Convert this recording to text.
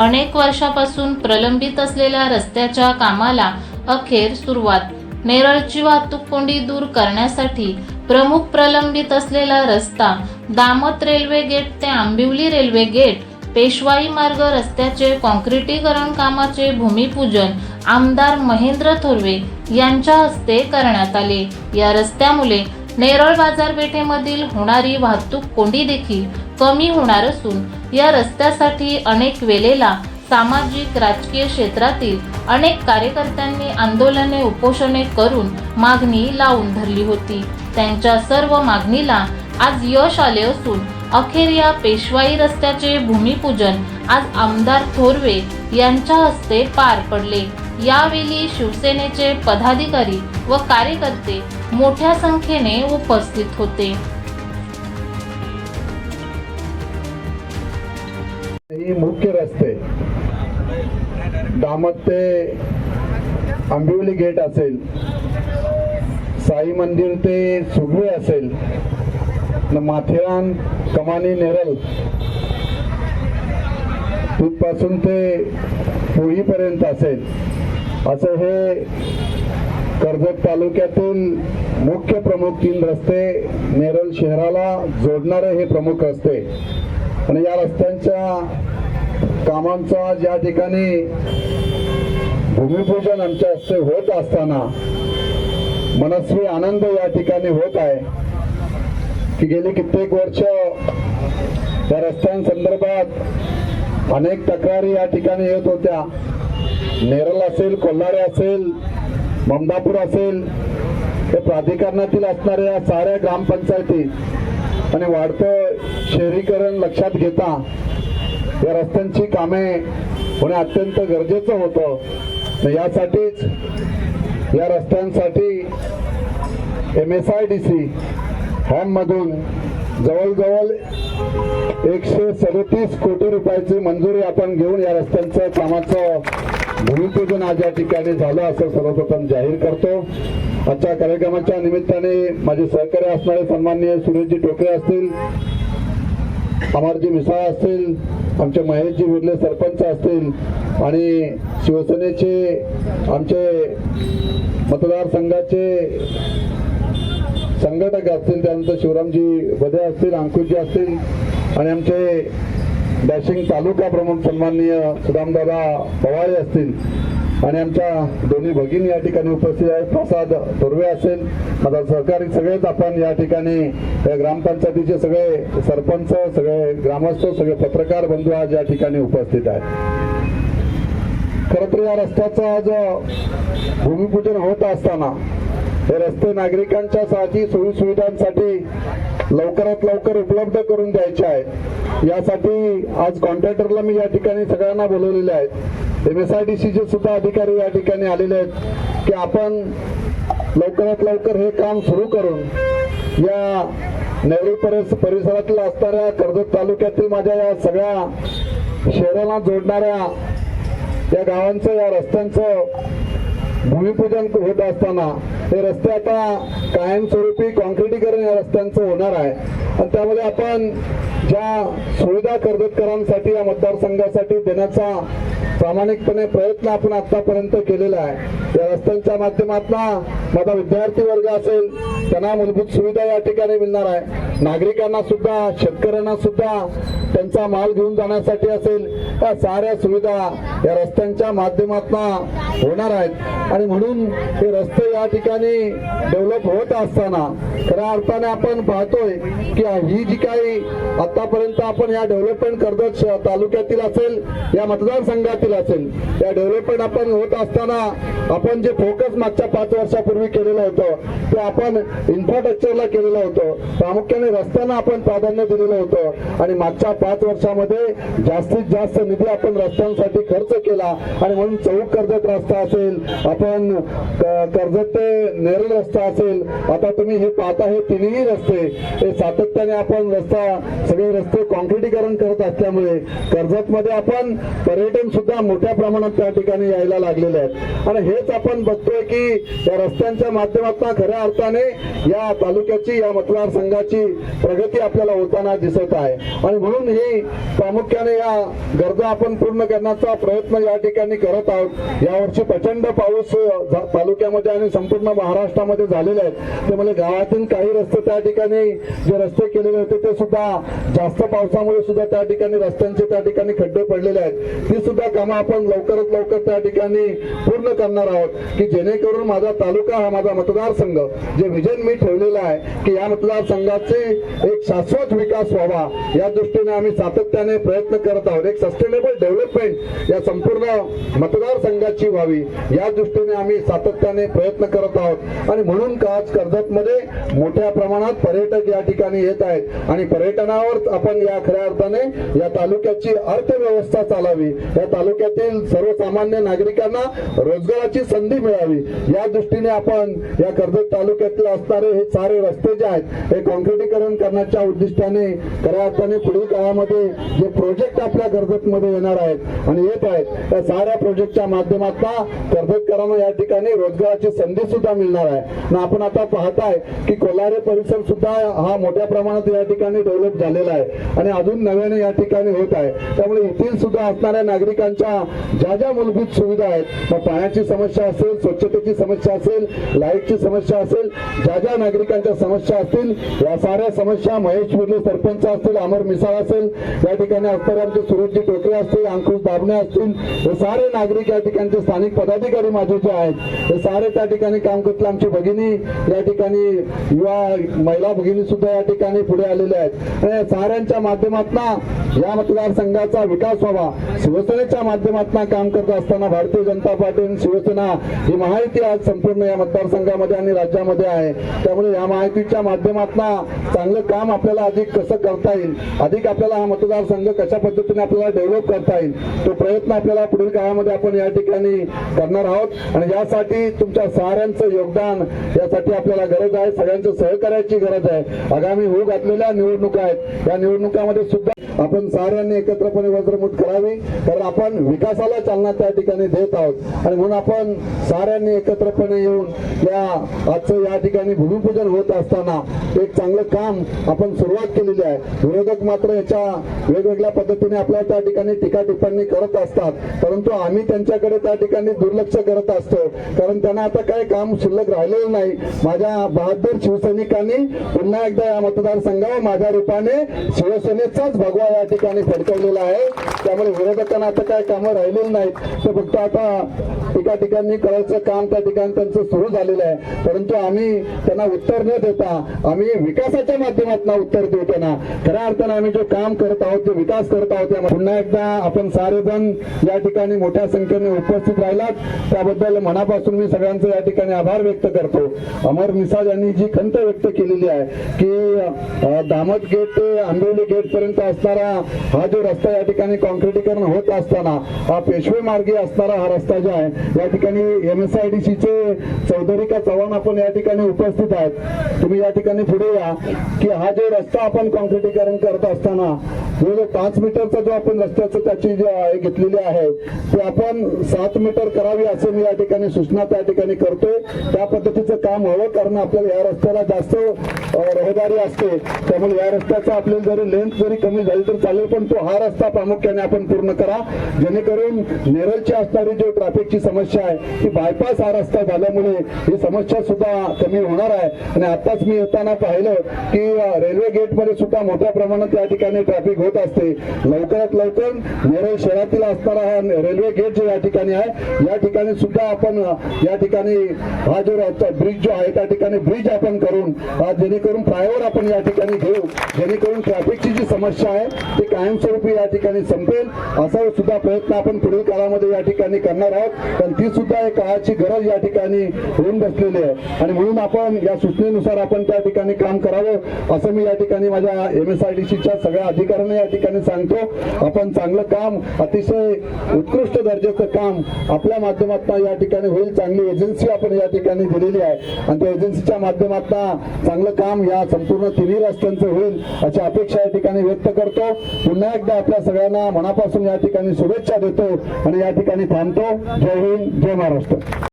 अनेक वर्षापासून प्रलंबित असलेल्या रस्त्याच्या कामाला अखेर सुरुवात. नेरळची वाहतूक कोंडी दूर करण्यासाठी प्रमुख प्रलंबित असलेला रस्ता दामत रेल्वे गेट ते आंबिवली रेल्वे गेट पेशवाई मार्ग रस्त्याचे कॉन्क्रिटीकरण कामाचे भूमिपूजन आमदार महेंद्र थोरवे यांच्या हस्ते करण्यात आले. या रस्त्यामुळे नेरळ बाजारपेठेमधील होणारी वाहतूक कोंडी देखील कमी होणार असून या रस्त्यासाठी अनेक वेळेला सामाजिक राजकीय क्षेत्रातील अनेक कार्यकर्त्यांनी आंदोलने उपोषणे करून मागणी लावून धरली होती. त्यांच्या सर्व मागणीला आज यश आले असून अखेर या पेशवाई रस्त्याचे भूमिपूजन आज आमदार थोरवे यांच्या हस्ते पार पडले. यावेळी शिवसेनेचे पदाधिकारी व कार्यकर्ते मोठ्या संख्येने उपस्थित होते. ही मुख्य रस्ते. दामत ते आंबिवली गेट असेल. साई मंदिर ते सुगवे असेल. न माथेरान कमानी नेरल. तिथपासून ते पोळीपर्यंत असेल. असं हे कर्जत तालुक्यातील मुख्य प्रमुख तीन रस्ते नेरल शहराला जोडणारे हे प्रमुख रस्ते. आणि या रस्त्यांच्या कामांचा ज्या ठिकाणी भूमिपूजन आमच्या हस्ते होत असताना मनस्वी आनंद या ठिकाणी होत आहे की गेली कित्येक वर्ष या रस्त्यांसंदर्भात अनेक तक्रारी या ठिकाणी येत होत्या. नेरल असेल कोल्हारे असेल ममदापूर असेल हे प्राधिकरणातील असणाऱ्या साऱ्या ग्रामपंचायती आणि वाढतं शहरीकरण लक्षात घेता या रस्त्यांची कामे होणे अत्यंत गरजेचं होतं. तर यासाठीच या रस्त्यांसाठी M S I D C हॅममधून जवळजवळ एकशे सदतीस कोटी रुपयाची मंजुरी आपण घेऊन या रस्त्यांचं कामाचं भूमिपूजन आज या ठिकाणी झालं असं सर्वप्रथम जाहीर करतो. आजच्या कार्यक्रमाच्या निमित्ताने माझे सहकारी असणारे सन्माननीय सुरेशजी टोके असतील अमरजी मिसाळ असतील आमचे महेशजी विरले सरपंच असतील आणि शिवसेनेचे आमचे मतदारसंघाचे संघटक असतील त्यानंतर शिवरामजी बदे असतील अंकुशजी असतील आणि आमचे डॅशिंग तालुका प्रमुख सन्माननीय सुदामदादा पवाळे असतील. आणि आमच्या दोन्ही भगिनी या ठिकाणी उपस्थित आहेत. प्रसाद तुर्वे असेल. माझा सहकारी सगळेच आपण या ठिकाणी या ग्रामपंचायतीचे सगळे सरपंच सगळे ग्रामस्थ सगळे पत्रकार बंधू आज या ठिकाणी उपस्थित आहेत. खरं तर या रस्त्याचं आज भूमिपूजन होत असताना हे रस्ते नागरिकांच्या साठी सोयीसुविधांसाठी लवकरात लवकर उपलब्ध करून द्यायचे आहेत. यासाठी आज कॉन्ट्रॅक्टरला मी या ठिकाणी सगळ्यांना बोलवलेले आहेत. एम एस आय डी सीचे सुद्धा अधिकारी या ठिकाणी आलेले आहेत की आपण लवकरात लवकर हे काम सुरू करून या नेहरू परिस परिसरातील असणाऱ्या कर्जत तालुक्यातील माझ्या या सगळ्या शहराला जोडणाऱ्या या गावांचं या रस्त्यांचं भूमिपूजन होत असताना हे रस्ते आता कायमस्वरूपी कॉन्क्रिटीकरण या रस्त्यांचं होणार आहे. आणि त्यामध्ये आपण ज्या सुविधा कर्जतकरांसाठी या मतदारसंघासाठी देण्याचा प्रामाणिकपणे प्रयत्न आपण आतापर्यंत केलेला आहे. या रस्त्यांच्या माध्यमातून माझा विद्यार्थी वर्ग असेल त्यांना मूलभूत सुविधा या ठिकाणी मिळणार आहे. नागरिकांना सुद्धा शेतकऱ्यांना सुद्धा त्यांचा माल घेऊन जाण्यासाठी असेल या साऱ्या सुविधा या रस्त्यांच्या माध्यमातून होणार आहेत. आणि म्हणून हे रस्ते या ठिकाणी डेव्हलप होत असताना खऱ्या अर्थाने आपण पाहतोय की ही जी काही आतापर्यंत आपण या डेव्हलपमेंट कर्जत तालुक्यातील असेल या मतदारसंघातील असेल या डेव्हलपमेंट आपण होत असताना आपण जे फोकस मागच्या पाच वर्षापूर्वी केलेलं होतं ते आपण इन्फ्रास्ट्रक्चरला केलेलं होतं. प्रामुख्याने रस्त्यांना आपण प्राधान्य दिलेलं होतं. आणि मागच्या पाच वर्षामध्ये जास्तीत जास्त निधी आपण रस्त्यांसाठी खर्च केला. आणि म्हणून चौक कर्जत रस्ता असेल आपण कर्जत ते नेरळ रस्ता असेल आता तुम्ही हे पाहता आता हे तिन्ही रस्ते हे सातत्याने आपण रस्ता सगळे रस्ते कॉन्क्रिटीकरण करत असल्यामुळे कर्जत मध्ये आपण पर्यटन सुद्धा मोठ्या प्रमाणात त्या ठिकाणी यायला लागलेले आहेत. आणि हेच आपण बघतोय की या रस्त्यांच्या माध्यमातून खऱ्या अर्थाने या तालुक्याची या मतदारसंघाची प्रगती आपल्याला होताना दिसत आहे. आणि म्हणून ही प्रामुख्याने या गरजा आपण पूर्ण करण्याचा प्रयत्न या ठिकाणी करत आहोत. यावर्षी प्रचंड पाऊस तालुक्यामध्ये आणि संपूर्ण महाराष्ट्रामध्ये झालेले आहेत त्यामुळे गावातील असून काही रस्ते त्या ठिकाणी जे रस्ते केलेले होते ते सुद्धा जास्त पावसामुळे सुद्धा त्या ठिकाणी रस्त्यांचे त्या ठिकाणी खड्डे पडलेले आहेत. ती सुद्धा कामं आपण लवकरात लवकर त्या ठिकाणी पूर्ण करणार आहोत. की जेणेकरून माझा तालुका हा माझा मतदारसंघ जे विजन मी ठेवलेला आहे की या मतदारसंघाचे एक शाश्वत विकास व्हावा या दृष्टीने आम्ही सातत्याने प्रयत्न करत आहोत. एक सस्टेनेबल डेव्हलपमेंट या संपूर्ण मतदारसंघाची व्हावी या दृष्टीने आम्ही सातत्याने प्रयत्न करत आहोत. आणि म्हणून आज कर्जतमध्ये मोठ्या प्रमाणात पर्यटक या ठिकाणी येत आहेत. आणि पर्यटनावर आपण या खऱ्या अर्थाने या तालुक्याची अर्थव्यवस्था चालावी. या तालुक्यातील सर्वसामान्य नागरिकांना रोजगाराची संधी मिळावी. या दृष्टीने आपण या कर्जत तालुक्यातील असणारे हे सारे रस्ते जे आहेत हे कॉन्क्रिटीकरण करण्याच्या उद्दिष्टाने खऱ्या अर्थाने पुढील काळामध्ये जे प्रोजेक्ट आपल्या कर्जतमध्ये येणार आहेत आणि येत आहेत त्या साऱ्या प्रोजेक्टच्या माध्यमातून कर्जतकरांना या ठिकाणी रोजगाराची संधी सुद्धा मिळणार आहे. आणि आपण आता पाहताय की कोलारे परिसर सुद्धा हा मोठ्या प्रमाणात या ठिकाणी डेव्हलप झालेला आहे. आणि अजून नव्याने या ठिकाणी होत आहे. त्यामुळे येथील सुद्धा असणाऱ्या नागरिकांच्या ज्या ज्या मूलभूत सुविधा आहेत मग पाण्याची समस्या असेल स्वच्छतेची समस्या असेल लाईटची समस्या असेल ज्या ज्या नागरिकांच्या समस्या असतील या साऱ्या समस्या महेश मुरले सरपंच असतील अमर मिसाळ असेल या ठिकाणी असणारे आमचे सुरजजी टोकरे असतील अंकुश दाबणे असतील हे सारे नागरिक या ठिकाणचे स्थानिक पदाधिकारी माझे जे आहेत हे सारे त्या ठिकाणी काम करतील. आमची भगिनी या ठिकाणी युवा महिला भगिनी सुद्धा या ठिकाणी पुढे आलेल्या आहेत. आणि या साऱ्यांच्या माध्यमातून या मतदारसंघाचा विकास व्हावा. शिवसेनेच्या माध्यमातून काम करत असताना भारतीय जनता पार्टी आणि शिवसेना ही महायुती आज संपूर्ण या मतदारसंघामध्ये आणि राज्यामध्ये आहे. त्यामुळे या महायुतीच्या माध्यमातून चांगलं काम आपल्याला अधिक कसं करता येईल अधिक आपल्याला हा मतदारसंघ कशा पद्धतीने आपल्याला डेव्हलप करता येईल तो प्रयत्न आपल्याला पुढील काळामध्ये आपण या ठिकाणी करणार आहोत. आणि यासाठी तुमच्या साऱ्यांचं योगदान यासाठी आपल्याला गरज आहे. सगळ्यांचं सहकार्याची गरज आहे. आगामी होऊ घातलेल्या निवडणुका आहेत. या निवडणुकामध्ये सुद्धा आपण साऱ्यांनी एकत्रपणे वज्रमुठ करावी कारण आपण विकासाला चालना त्या ठिकाणी देत आहोत. आणि म्हणून आपण साऱ्यांनी एकत्रपणे येऊन या आजचं या ठिकाणी भूमिपूजन होत असताना एक चांगलं काम आपण सुरुवात केलेली आहे. विरोधक मात्र याच्या वेगवेगळ्या पद्धतीने आपल्या त्या ठिकाणी टीका टिप्पणी करत असतात. परंतु आम्ही त्यांच्याकडे त्या ठिकाणी दुर्लक्ष करत असतो. कारण त्यांना आता काही काम शिल्लक राहिलेलं नाही. माझ्या बहादूर शिवसैनिकांनी पुन्हा एकदा या मतदारसंघावर माझ्या रूपाने शिवसेनेचाच भगवा या ठिकाणी फडकवलेला आहे. त्यामुळे विरोधकांना आता काय कामं राहिलेली नाहीत. तर फक्त आता एका ठिकाणी करायचं काम त्या ठिकाणी त्यांचं सुरू झालेलं आहे. परंतु आम्ही त्यांना उत्तर न देता आम्ही विकासाच्या माध्यमातून उत्तर देऊ त्यांना. खऱ्या अर्थाने आम्ही जो काम करत आहोत जो विकास करत आहोत पुन्हा एकदा आपण सारेजण या ठिकाणी मोठ्या संख्येने उपस्थित राहिलात. त्याबद्दल मनापासून मी सगळ्यांचे या ठिकाणी आभार व्यक्त करतो. अमर निसाद यांनी जी खंत व्यक्त केलेली आहे की दामत गेट ते आंबिवली गेट पर्यंत असणारा हा जो रस्ता या ठिकाणी कॉन्क्रिटीकरण होत असताना हा पेशवे मार्गी असणारा हा रस्ता जो आहे या ठिकाणी एम एस आय डी सीचे चौधरी का चव्हाण आपण या ठिकाणी उपस्थित आहेत. तुम्ही या ठिकाणी पुढे या की हा जो रस्ता आपण कॉन्क्रिटीकरण करत असताना जो जो पाच मीटरचा जो आपण रस्त्याचं त्याची जी आहे घेतलेली आहे ते आपण सात मीटर करावी असं मी या ठिकाणी सूचना त्या ठिकाणी करतोय. त्या पद्धतीचं काम हवं कारण आपल्याला या रस्त्याला जास्त रहदारी असते. त्यामुळे या रस्त्याचा आपल्याला जरी लेंथ जरी कमी झाली तर चालेल पण तो हा रस्ता प्रामुख्याने आपण पूर्ण करा. जेणेकरून नेरळची असणारी जो ट्रॅफिकची समस्या आहे ती बायपास हा रस्ता झाल्यामुळे ही समस्या सुद्धा कमी होणार आहे. आणि आताच मी येताना पाहिलं की रेल्वे गेटमध्ये सुद्धा मोठ्या प्रमाणात या ठिकाणी ट्रॅफिक होत असते. लवकरात लवकर नेरळ शहरातील असणारा हा रेल्वे गेट जो या ठिकाणी आहे या ठिकाणी सुद्धा आपण या ठिकाणी हा जो ब्रिज जो आहे त्या ठिकाणी ब्रिज आपण करून जेणेकरून फ्लायओव्हर आपण या ठिकाणी घेऊ. जेणेकरून ट्रॅफिकची जी समस्या आहे ती कायमस्वरूपी या ठिकाणी संपेल. असा सुद्धा प्रयत्न आपण पुढील काळामध्ये या ठिकाणी करणार आहोत. पण ती सुद्धा एक काळाची गरज या ठिकाणी होऊन बसलेली आहे. आणि म्हणून आपण या सूचनेनुसार आपण त्या ठिकाणी काम करावं असं मी या ठिकाणी माझ्या एम एस आय डी सीच्या सगळ्या अधिकाऱ्यांना या ठिकाणी सांगतो. आपण चांगलं काम अतिशय उत्कृष्ट दर्जाचं काम आपल्या माध्यमातून या ठिकाणी होईल. चांगली एजन्सी आपण या ठिकाणी दिलेली आहे. आणि त्या एजन्सीच्या माध्यमातून चांगलं काम या संपूर्ण तिन्ही रस्त्यांचं होईल अशी अपेक्षा या ठिकाणी व्यक्त करतो. पुन्हा एकदा आपल्या सगळ्यांना मनापासून या ठिकाणी शुभेच्छा देतो आणि या ठिकाणी थांबतो. जय हिंद जय महाराष्ट्र.